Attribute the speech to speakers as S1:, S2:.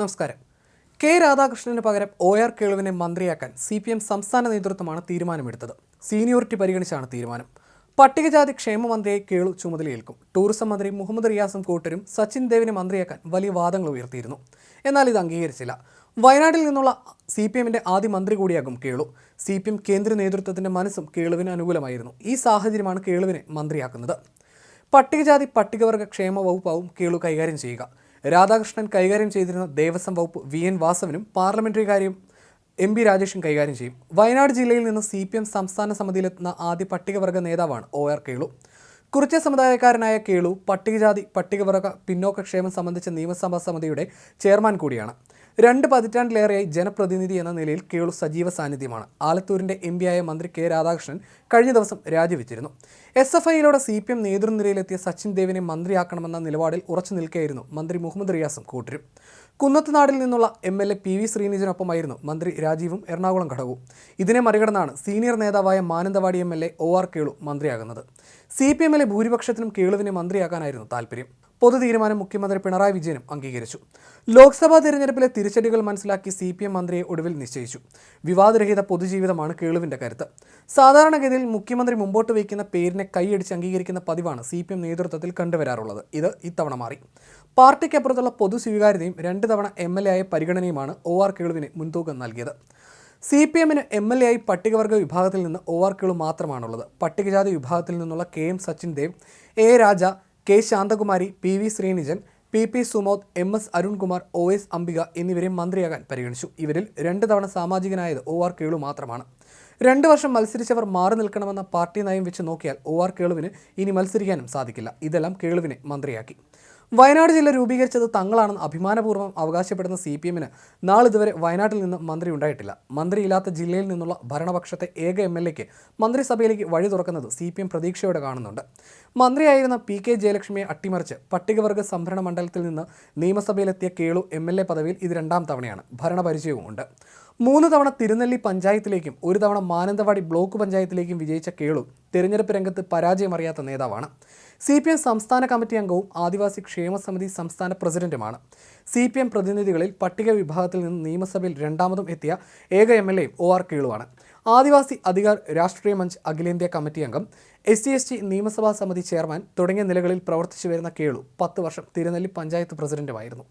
S1: നമസ്കാരം. കെ രാധാകൃഷ്ണന് പകരം ഒ ആർ കേളുവിനെ മന്ത്രിയാക്കാൻ സി പി എം സംസ്ഥാന നേതൃത്വമാണ് തീരുമാനമെടുത്തത്. സീനിയോറിറ്റി പരിഗണിച്ചാണ് തീരുമാനം. പട്ടികജാതി ക്ഷേമ മന്ത്രിയെ കേളു ചുമതലയേൽക്കും. ടൂറിസം മന്ത്രി മുഹമ്മദ് റിയാസും കൂട്ടരും സച്ചിൻ ദേവിനെ മന്ത്രിയാക്കാൻ വലിയ വാദങ്ങൾ ഉയർത്തിയിരുന്നു. എന്നാൽ ഇത് അംഗീകരിച്ചില്ല. വയനാട്ടിൽ നിന്നുള്ള സി പി എമ്മിന്റെ ആദ്യ മന്ത്രി കൂടിയാകും കേളു. സി പി എം കേന്ദ്ര നേതൃത്വത്തിന്റെ മനസ്സും കേളുവിന് അനുകൂലമായിരുന്നു. ഈ സാഹചര്യമാണ് കേളുവിനെ മന്ത്രിയാക്കുന്നത്. പട്ടികജാതി പട്ടികവർഗ ക്ഷേമ വകുപ്പാവും കേളു കൈകാര്യം ചെയ്യുക. രാധാകൃഷ്ണൻ കൈകാര്യം ചെയ്തിരുന്ന ദേവസ്വം വകുപ്പ് വി എൻ വാസവനും പാർലമെന്ററി കാര്യം എം പി രാജേഷും കൈകാര്യം ചെയ്യും. വയനാട് ജില്ലയിൽ നിന്ന് സി പി എം സംസ്ഥാന സമിതിയിലെത്തുന്ന ആദ്യ പട്ടികവർഗ നേതാവാണ് ഒ ആർ കേളു. കുറിച്ച സമുദായക്കാരനായ കേളു പട്ടികജാതി പട്ടികവർഗ പിന്നോക്കക്ഷേമം സംബന്ധിച്ച നിയമസഭാ സമിതിയുടെ ചെയർമാൻ കൂടിയാണ്. രണ്ട് പതിറ്റാണ്ടിലേറെയായി ജനപ്രതിനിധി എന്ന നിലയിൽ കേളു സജീവ സാന്നിധ്യമാണ്. ആലത്തൂരിന്റെ എം ആയ മന്ത്രി കെ രാധാകൃഷ്ണൻ കഴിഞ്ഞ ദിവസം രാജിവെച്ചിരുന്നു. എസ് എഫ് ഐയിലൂടെ സി പി എം നേതൃനിരയിലെത്തിയ സച്ചിൻ ദേവിനെ മന്ത്രിയാക്കണമെന്ന നിലപാടിൽ ഉറച്ചു നിൽക്കുകയായിരുന്നു മന്ത്രി മുഹമ്മദ് റിയാസും കൂട്ടരും. കുന്നത്തുനാടിൽ നിന്നുള്ള M L A P V ശ്രീനിജിനൊപ്പമായിരുന്നു മന്ത്രി രാജീവും എറണാകുളം ഘടകവും. ഇതിനെ മറികടന്നാണ് സീനിയർ നേതാവായ Mananthavady M L A O R Kelu മന്ത്രിയാകുന്നത്. C P എമ്മിലെ ഭൂരിപക്ഷത്തിനും കേളുവിനെ മന്ത്രിയാക്കാനായിരുന്നു താല്പര്യം. പൊതു തീരുമാനം മുഖ്യമന്ത്രി പിണറായി വിജയനും അംഗീകരിച്ചു. ലോക്സഭാ തെരഞ്ഞെടുപ്പിലെ തിരിച്ചടികൾ മനസ്സിലാക്കി സി പി എം മന്ത്രിയെ ഒടുവിൽ നിശ്ചയിച്ചു. വിവാദരഹിത പൊതുജീവിതമാണ് കേളുവിന്റെ കരുത്ത്. സാധാരണഗതിയിൽ മുഖ്യമന്ത്രി മുമ്പോട്ട് വയ്ക്കുന്ന പേരിനെ കൈയടിച്ച് അംഗീകരിക്കുന്ന പതിവാണ് സി പി എം നേതൃത്വത്തിൽ കണ്ടുവരാറുള്ളത്. ഇത് ഇത്തവണ മാറി. പാർട്ടിക്കപ്പുറത്തുള്ള പൊതു സ്വീകാര്യതയും രണ്ട് തവണ എം എൽ എ ആയ പരിഗണനയുമാണ് ഒ ആർ കേളുവിന് മുൻതൂക്കം നൽകിയത്. സി പി എമ്മിന് എം എൽ എ ആയി പട്ടികവർഗ വിഭാഗത്തിൽ നിന്ന് ഒ ആർ കേളു മാത്രമാണുള്ളത്. പട്ടികജാതി വിഭാഗത്തിൽ നിന്നുള്ള K M Sachin Dev A Raja K Shanthakumari P V Sreenijan P P Sumod M S Arunkumar O S Ambika എന്നിവരെ മന്ത്രിയാകാൻ പരിഗണിച്ചു. ഇവരിൽ രണ്ട് തവണ സാമാജികനായത് ഒ ആർ കേളു മാത്രമാണ്. രണ്ട് വർഷം മത്സരിച്ചവർ മാറി നിൽക്കണമെന്ന പാർട്ടി നയം വെച്ച് നോക്കിയാൽ ഒ ആർ കേളുവിന് ഇനി മത്സരിക്കാനും സാധിക്കില്ല. ഇതെല്ലാം കേളുവിനെ മന്ത്രിയാക്കി. വയനാട് ജില്ല രൂപീകരിച്ചത് തങ്ങളാണെന്ന് അഭിമാനപൂർവം അവകാശപ്പെടുന്ന സി പി എമ്മിന് നാളിതുവരെ വയനാട്ടിൽ നിന്ന് മന്ത്രി ഉണ്ടായിട്ടില്ല. മന്ത്രിയില്ലാത്ത ജില്ലയിൽ നിന്നുള്ള ഭരണപക്ഷത്തെ ഏക എം എൽ എക്ക് മന്ത്രിസഭയിലേക്ക് വഴി തുറക്കുന്നത് സി പി എം പ്രതീക്ഷയോടെ കാണുന്നുണ്ട്. മന്ത്രിയായിരുന്ന പി കെ ജയലക്ഷ്മിയെ അട്ടിമറിച്ച് പട്ടികവർഗ സംഭരണ മണ്ഡലത്തിൽ നിന്ന് നിയമസഭയിലെത്തിയ കേളു എം എൽ എ പദവിയിൽ ഇത് രണ്ടാം തവണയാണ്. ഭരണപരിചയവും ഉണ്ട് മൂന്ന് തവണ തിരുനെല്ലി പഞ്ചായത്തിലേക്കും ഒരു തവണ മാനന്തവാടി ബ്ലോക്ക് പഞ്ചായത്തിലേക്കും വിജയിച്ച കേളു തിരഞ്ഞെടുപ്പ് രംഗത്ത് പരാജയമറിയാത്ത നേതാവാണ്. സി പി എം സംസ്ഥാന കമ്മിറ്റി അംഗവും ആദിവാസി ക്ഷേമ സമിതി സംസ്ഥാന പ്രസിഡന്റുമാണ്. സി പി എം പ്രതിനിധികളിൽ പട്ടിക വിഭാഗത്തിൽ നിന്ന് നിയമസഭയിൽ രണ്ടാമതും എത്തിയ ഏക M L A O R കേളുവാണ്. Adivasi Adhikar Rashtriya Manch അഖിലേന്ത്യാ കമ്മിറ്റി അംഗം എസ് സി എസ് ടി നിയമസഭാ സമിതി ചെയർമാൻ തുടങ്ങിയ നിലകളിൽ പ്രവർത്തിച്ചു വരുന്ന കേളു പത്ത് വർഷം തിരുനെല്ലി പഞ്ചായത്ത് പ്രസിഡന്റുമായിരുന്നു.